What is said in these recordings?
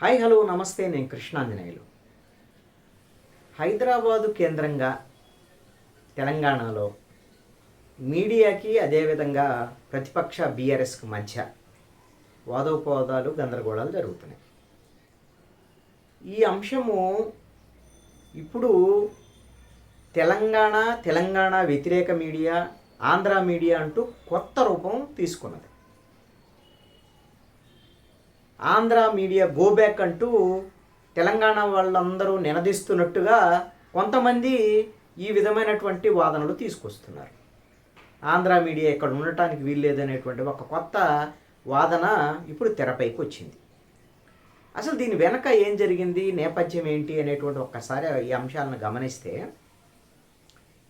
Hi hello నమస్తే నేను కృష్ణాంజనేయులు. హైదరాబాదు కేంద్రంగా తెలంగాణలో మీడియాకి అదేవిధంగా ప్రతిపక్ష బీఆర్ఎస్కి మధ్య వాదోపవాదాలు గందరగోళాలు జరుగుతున్నాయి. ఈ అంశము ఇప్పుడు తెలంగాణ తెలంగాణ వ్యతిరేక మీడియా ఆంధ్ర మీడియా అంటూ కొత్త రూపం తీసుకున్నది. ఆంధ్ర మీడియా గో బ్యాక్ అంటూ తెలంగాణ వాళ్ళందరూ నినదిస్తున్నట్టుగా కొంతమంది ఈ విధమైనటువంటి వాదనలు తీసుకొస్తున్నారు. ఆంధ్ర మీడియా ఇక్కడ ఉండటానికి వీల్లేదనేటువంటి ఒక కొత్త వాదన ఇప్పుడు తెరపైకి వచ్చింది అసలు దీని వెనక ఏం జరిగింది నేపథ్యం ఏంటి అనేటువంటి ఒక్కసారి ఈ అంశాలను గమనిస్తే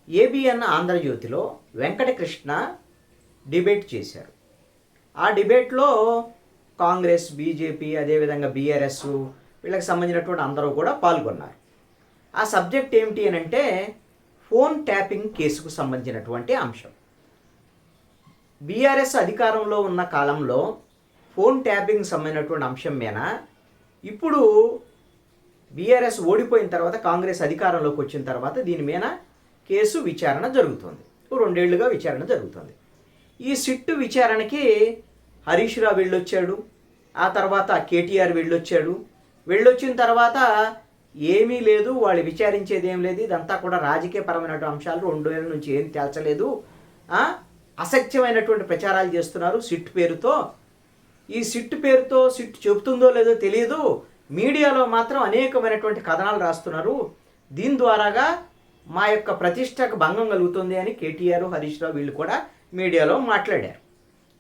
ఏబిఎన్ ఆంధ్రజ్యోతిలో వెంకటకృష్ణ డిబేట్ చేశారు. ఆ డిబేట్లో కాంగ్రెస్ బీజేపీ అదేవిధంగా బీఆర్ఎస్ వీళ్ళకి సంబంధించినటువంటి అందరూ కూడా పాల్గొన్నారు. ఆ సబ్జెక్ట్ ఏమిటి అని అంటే ఫోన్ ట్యాపింగ్ కేసుకు సంబంధించినటువంటి అంశం. బీఆర్ఎస్ అధికారంలో ఉన్న కాలంలో ఫోన్ ట్యాపింగ్ సంబంధించినటువంటి అంశం మీద ఇప్పుడు బీఆర్ఎస్ ఓడిపోయిన తర్వాత కాంగ్రెస్ అధికారంలోకి వచ్చిన తర్వాత దీని మీద కేసు విచారణ జరుగుతుంది. రెండేళ్ళుగా విచారణ జరుగుతుంది. ఈ సిట్టు విచారణకి హరీష్ రావు వెళ్ళొచ్చాడు. ఆ తర్వాత కేటీఆర్ వెళ్ళొచ్చాడు. వెళ్ళొచ్చిన తర్వాత ఏమీ లేదు వాళ్ళు విచారించేది ఏం లేదు. ఇదంతా కూడా రాజకీయపరమైనటువంటి అంశాలు. రెండు వేల నుంచి ఏం తేల్చలేదు. అసత్యమైనటువంటి ప్రచారాలు చేస్తున్నారు సిట్ పేరుతో. ఈ సిట్ పేరుతో సిట్ చెబుతుందో లేదో తెలియదు మీడియాలో మాత్రం అనేకమైనటువంటి కథనాలు రాస్తున్నారు. దీని ద్వారాగా మా యొక్క ప్రతిష్టకు భంగం కలుగుతుంది అని కేటీఆర్ హరీష్ రావు వీళ్ళు కూడా మీడియాలో మాట్లాడారు.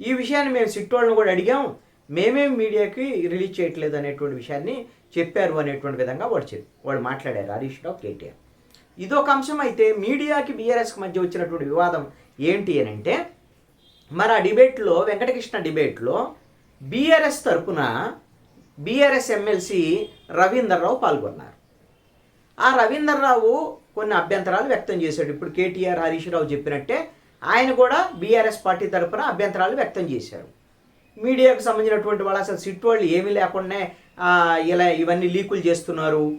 ఈ విషయాన్ని మేము సిట్ వాళ్ళని కూడా అడిగాం. మేమేం మీడియాకి రిలీజ్ చేయట్లేదు అనేటువంటి విషయాన్ని చెప్పారు అనేటువంటి విధంగా వాడు చెప్ వాడు మాట్లాడారు హరీష్ రావు కేటీఆర్. ఇదొక అంశం అయితే మీడియాకి బీఆర్ఎస్కి మధ్య వచ్చినటువంటి వివాదం ఏంటి అని అంటే మరి ఆ డిబేట్లో వెంకటకృష్ణ డిబేట్లో బీఆర్ఎస్ తరపున బీఆర్ఎస్ ఎమ్మెల్సీ రవీందర్రావు పాల్గొన్నారు. ఆ రవీందర్రావు కొన్ని అభ్యంతరాలు వ్యక్తం చేశాడు. ఇప్పుడు కేటీఆర్ హరీష్ రావు చెప్పినట్టే ఆయన కూడా బీఆర్ఎస్ పార్టీ తరపున అభ్యంతరాలు వ్యక్తం చేశారు. మీడియాకు సంబంధించినటువంటి వాళ్ళు అసలు సిట్ వాళ్ళు ఏమీ లేకుండా ఇలా ఇవన్నీ లీకులు చేస్తున్నారు.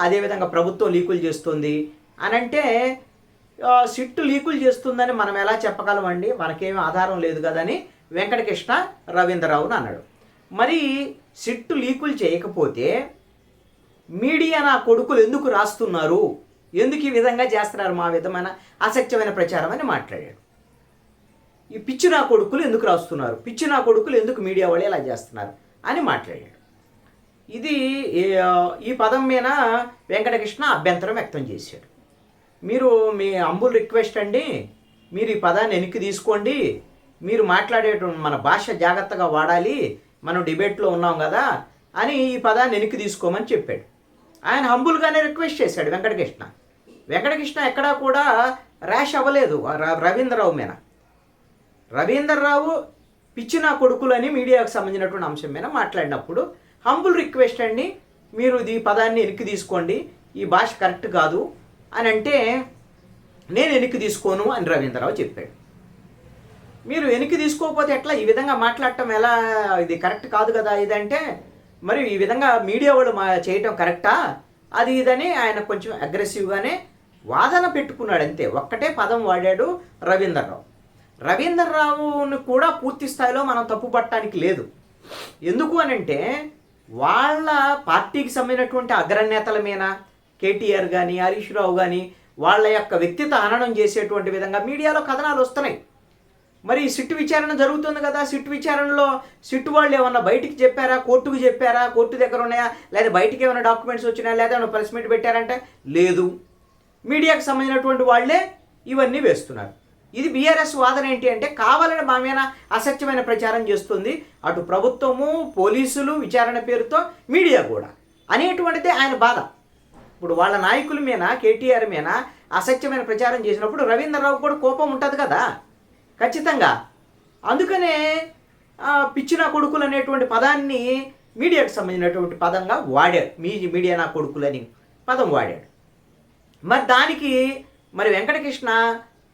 అదేవిధంగా ప్రభుత్వం లీకులు చేస్తుంది. అని అంటే సిట్టు లీకులు చేస్తుందని మనం ఎలా చెప్పగలమండి మనకేమీ ఆధారం లేదు కదని వెంకటకృష్ణ రవీంద్రరావును అన్నాడు. మరి సిట్టు లీకులు చేయకపోతే మీడియా నా కొడుకులు ఎందుకు రాస్తున్నారు? ఎందుకు ఈ విధంగా చేస్తున్నారు మా విధమైన అసత్యమైన ప్రచారం అని మాట్లాడాడు. ఈ పిచ్చి నా కొడుకులు ఎందుకు రాస్తున్నారు? పిచ్చి నా కొడుకులు ఎందుకు మీడియా వాళ్ళు ఇలా చేస్తున్నారు? అని మాట్లాడాడు. ఇది ఈ పదం మీద వెంకటకృష్ణ అభ్యంతరం వ్యక్తం చేశాడు. మీరు మీ అంబుల్ రిక్వెస్ట్ అండి మీరు ఈ పదాన్ని వెనక్కి తీసుకోండి మీరు మాట్లాడేటువంటి మన భాష జాగ్రత్తగా వాడాలి మనం డిబేట్లో ఉన్నాం కదా అని ఈ పదాన్ని వెనక్కి తీసుకోమని చెప్పాడు. ఆయన హంబుల్గానే రిక్వెస్ట్ చేశాడు వెంకటకృష్ణ. వెంకటకృష్ణ ఎక్కడా కూడా ర్యాష్ అవ్వలేదు ర- రవీంద్రరావు మీద. రవీందర్రావు పిచ్చి నా కొడుకులని మీడియాకు సంబంధించినటువంటి అంశం మీద మాట్లాడినప్పుడు హంబుల్ రిక్వెస్ట్ అండి మీరు ఈ పదాన్ని వెనక్కి తీసుకోండి ఈ భాష కరెక్ట్ కాదు అని అంటే నేను వెనక్కి తీసుకోను అని రవీంద్రరావు చెప్పాడు. మీరు వెనక్కి తీసుకోకపోతే ఎట్లా? ఈ విధంగా మాట్లాడటం ఎలా? ఇది కరెక్ట్ కాదు కదా ఇదంటే మరి ఈ విధంగా మీడియా వాళ్ళు మా చేయటం కరెక్టా అది ఇదని ఆయన కొంచెం అగ్రెసివ్గానే వాదన పెట్టుకున్నాడు అంతే. ఒక్కటే పదం వాడాడు రవీంద్రరావు. రవీంద్రరావును కూడా పూర్తి స్థాయిలో మనం తప్పు పట్టడానికి లేదు. ఎందుకు అని అంటే వాళ్ళ పార్టీకి సంబంధించినటువంటి అగ్రనేతల మీద కేటీఆర్ కానీ హరీష్ రావు కానీ వాళ్ళ యొక్క వ్యక్తిత్వ హననం చేసేటువంటి విధంగా మీడియాలో కథనాలు వస్తున్నాయి. మరి ఈ సిట్టు విచారణ జరుగుతుంది కదా? సిట్టు విచారణలో సిట్టు వాళ్ళు ఏమన్నా బయటికి చెప్పారా? కోర్టుకు చెప్పారా? కోర్టు దగ్గర ఉన్నాయా? లేదా బయటికి ఏమైనా డాక్యుమెంట్స్ వచ్చినాయా? లేదా ఏమైనా ప్రెస్ మీట్ పెట్టారంటే లేదు. మీడియాకు సంబంధించినటువంటి వాళ్ళే ఇవన్నీ వేస్తున్నారు. ఇది బీఆర్ఎస్ వాదన ఏంటి అంటే కావాలని మా మీద అసత్యమైన ప్రచారం చేస్తుంది. అటు ప్రభుత్వము పోలీసులు విచారణ పేరుతో మీడియా కూడా. అనేటువంటిదే ఆయన బాధ. ఇప్పుడు వాళ్ళ నాయకుల మీద కేటీఆర్ మీద అసత్యమైన ప్రచారం చేసినప్పుడు రవీంద్రరావు కూడా కోపం ఉంటుంది కదా. ఖచ్చితంగా. అందుకనే పిచ్చిన కొడుకులు అనేటువంటి పదాన్ని మీడియాకు సంబంధించినటువంటి పదంగా వాడాడు మీ మీడియా నా కొడుకులని పదం వాడాడు మరి దానికి మరి వెంకటకృష్ణ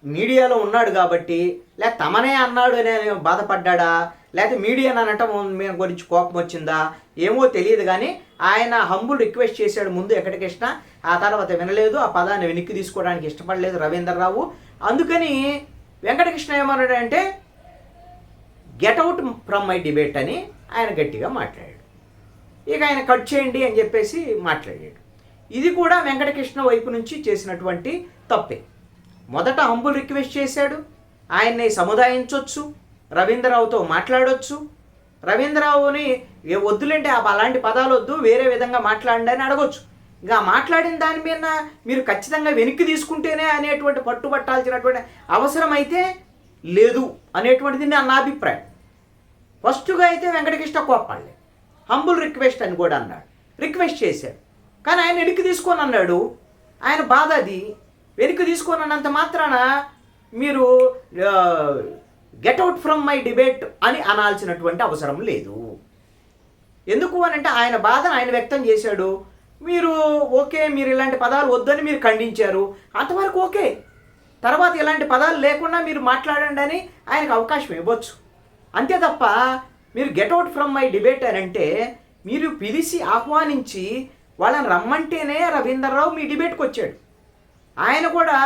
మీడియాలో ఉన్నాడు కాబట్టి లేక తమనే అన్నాడు అనే బాధపడ్డా లేకపోతే మీడియా అనటం మీద గురించి కోపం వచ్చిందా? ఏమో తెలియదు కానీ ఆయన హంబుల్ రిక్వెస్ట్ చేశాడు ముందు ఎక్కడికృష్ణ ఆ తర్వాత వినలేదు ఆ పదాన్ని వెనక్కి తీసుకోవడానికి ఇష్టపడలేదు రవీంద్రరావు. అందుకని వెంకటకృష్ణ ఏమన్నాడంటే get out from my debate అని ఆయన గట్టిగా మాట్లాడాడు. ఇక ఆయన కట్ చేయండి అని చెప్పేసి మాట్లాడాడు. ఇది కూడా వెంకటకృష్ణ వైపు నుంచి చేసినటువంటి తప్పే. మొదట హంబుల్ రిక్వెస్ట్ చేశాడు. ఆయన్ని సముదాయించవచ్చు రవీంద్రరావుతో మాట్లాడవచ్చు రవీంద్రరావుని వద్దులేంటే అలాంటి పదాలు వద్దు వేరే విధంగా మాట్లాడండి అని అడగొచ్చు. ఇంకా మాట్లాడిన దాని మీద మీరు ఖచ్చితంగా వెనక్కి తీసుకుంటేనే అనేటువంటి పట్టుబట్టాల్సినటువంటి అవసరం అయితే లేదు అనేటువంటిది నా నా అభిప్రాయం. ఫస్ట్గా అయితే వెంకటకృష్ణ కోపాలే హంబుల్ రిక్వెస్ట్ అని కూడా అన్నాడు. రిక్వెస్ట్ చేశాడు. కానీ ఆయన వెనక్కి తీసుకొని అన్నాడు ఆయన బాధ అది వెనక్కి తీసుకున్నంత మాత్రాన మీరు get out from my debate అని అనాల్సినటువంటి అవసరం లేదు. ఎందుకు అని అంటే ఆయన బాధను ఆయన వ్యక్తం చేశాడు. మీరు ఓకే మీరు ఇలాంటి పదాలు వద్దని మీరు ఖండించారు. అంతవరకు ఓకే. తర్వాత ఇలాంటి పదాలు లేకుండా మీరు మాట్లాడండి అని ఆయనకు అవకాశం ఇవ్వచ్చు. అంతే తప్ప మీరు get out from my debate అని అంటే మీరు పిలిచి ఆహ్వానించి వాళ్ళని రమ్మంటేనే రవీందర్రావు మీ డిబేట్కి వచ్చాడు ఆయన కూడా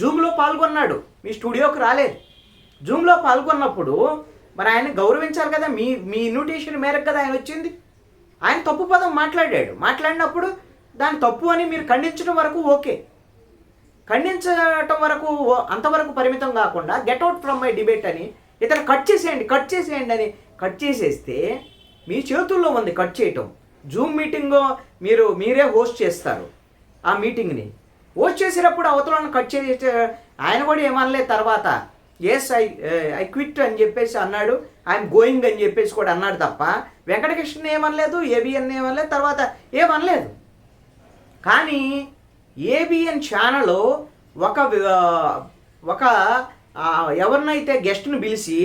జూమ్లో పాల్గొన్నాడు. మీ స్టూడియోకి రాలేదు. జూమ్లో పాల్గొన్నప్పుడు మరి ఆయన గౌరవించాలి కదా మీ మీ ఇన్విటేషన్ మేరకు కదా ఆయన వచ్చింది? ఆయన తప్పు పదం మాట్లాడాడు. మాట్లాడినప్పుడు దాని తప్పు అని మీరు ఖండించడం వరకు ఓకే. ఖండించటం వరకు అంతవరకు పరిమితం కాకుండా get out from my debate అని ఇతను కట్ చేసేయండి కట్ చేసేయండి అని కట్ చేసేస్తే మీ చేతుల్లో ఉంది కట్ చేయటం. జూమ్ మీటింగ్ మీరు మీరే హోస్ట్ చేస్తారు. ఆ మీటింగ్ని. హోస్ట్ చేసేటప్పుడు అవతలను కట్ చేసే ఆయన కూడా ఏమనలేదు తర్వాత ఎస్ ఐ ఐ క్విట్ అని చెప్పేసి అన్నాడు. ఐఎమ్ గోయింగ్ అని చెప్పేసి కూడా అన్నాడు తప్ప వెంకటకృష్ణ ఏమనలేదు ఏబిఎన్ ఏమనలేదు తర్వాత ఏమనలేదు. కానీ ఏబిఎన్ ఛానల్ ఒక ఒక ఎవరినైతే గెస్ట్ను పిలిచి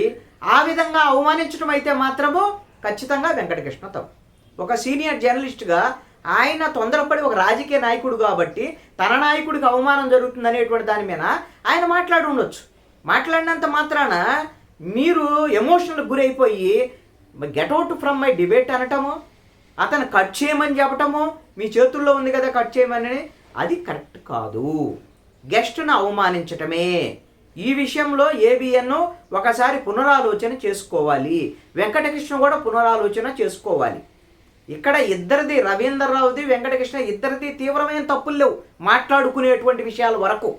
ఆ విధంగా అవమానించడం అయితే మాత్రము ఖచ్చితంగా వెంకటకృష్ణ తప్పు. ఒక సీనియర్ జర్నలిస్ట్గా ఆయన తొందరపడి ఒక రాజకీయ నాయకుడు కాబట్టి తన నాయకుడికి అవమానం జరుగుతుంది అనేటువంటి దాని మీద ఆయన మాట్లాడి ఉండొచ్చు. మాట్లాడినంత మాత్రాన మీరు emotional గురైపోయి get out from my debate అనటము అతను కట్ చేయమని చెప్పటము మీ చేతుల్లో ఉంది కదా కట్ చేయమని అది కరెక్ట్ కాదు. గెస్ట్ను అవమానించటమే. ఈ విషయంలో ఏబిఎన్ ఒకసారి పునరాలోచన చేసుకోవాలి. వెంకటకృష్ణ కూడా పునరాలోచన చేసుకోవాలి. ఇక్కడ ఇద్దరిది రవీంద్రరావుది వెంకటకృష్ణ ఇద్దరిది తీవ్రమైన తప్పులు లేవు. మాట్లాడుకునేటువంటి విషయాల వరకు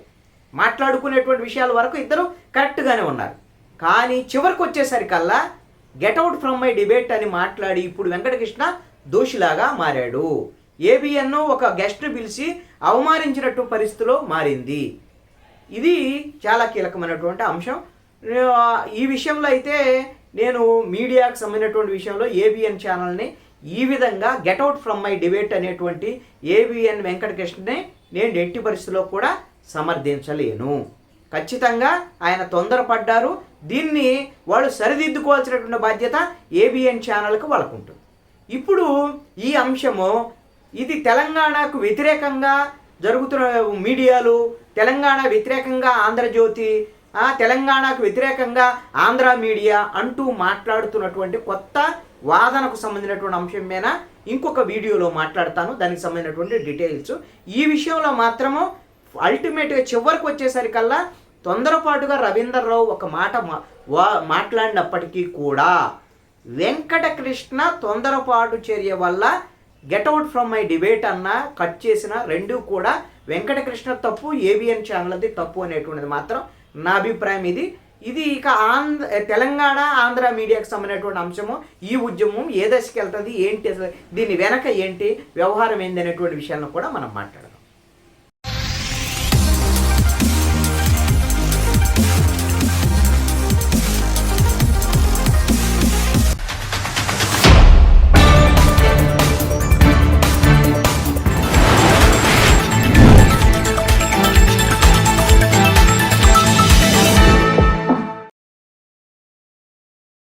మాట్లాడుకునేటువంటి విషయాల వరకు ఇద్దరు కరెక్ట్గానే ఉన్నారు. కానీ చివరికి వచ్చేసరికల్లా get out from my debate అని మాట్లాడి ఇప్పుడు వెంకటకృష్ణ దోషిలాగా మారాడు. ఏబిఎన్ను ఒక గెస్ట్ను పిలిచి అవమానించినట్టు పరిస్థితిలో మారింది. ఇది చాలా కీలకమైనటువంటి అంశం. ఈ విషయంలో అయితే నేను మీడియాకు సంబంధించినటువంటి విషయంలో ఏబిఎన్ ఛానల్ని ఈ విధంగా get out from my debate అనేటువంటి ఏవిఎన్ వెంకటకృష్ణని నేను ఎట్టి పరిస్థితిలో కూడా సమర్థించలేను. ఖచ్చితంగా ఆయన తొందరపడ్డారు. దీన్ని వాళ్ళు సరిదిద్దుకోవాల్సినటువంటి బాధ్యత ఏబిఎన్ ఛానల్కి వాళ్ళకు ఉంటుంది ఇప్పుడు ఈ అంశము ఇది తెలంగాణకు వ్యతిరేకంగా జరుగుతున్న మీడియాలు తెలంగాణ వ్యతిరేకంగా ఆంధ్రజ్యోతి తెలంగాణకు వ్యతిరేకంగా ఆంధ్ర మీడియా అంటూ మాట్లాడుతున్నటువంటి కొత్త వాదనకు సంబంధించినటువంటి అంశం మీద ఇంకొక వీడియోలో మాట్లాడతాను. దానికి సంబంధించినటువంటి డీటెయిల్స్ ఈ విషయంలో మాత్రము అల్టిమేట్గా చివరికి వచ్చేసరికల్లా తొందరపాటుగా రవీందర్ రావు ఒక మాట మా- వా- మాట్లాడినప్పటికీ కూడా వెంకటకృష్ణ తొందరపాటు చర్య వల్ల get out from my debate అన్న కట్ చేసిన రెండు కూడా వెంకటకృష్ణ తప్పు ఏవిఎన్ ఛానల్ది తప్పు అనేటువంటిది మాత్రం నా అభిప్రాయం ఇది. ఇది ఇక ఆంధ్ర తెలంగాణ ఆంధ్ర మీడియాకు సంబంధించినటువంటి అంశము. ఈ ఉద్యమం ఏ దశకి వెళ్తుంది ఏంటి అసలు దీని వెనక ఏంటి వ్యవహారం ఏంది అనేటువంటి విషయాలను కూడా మనం మాట్లాడాలి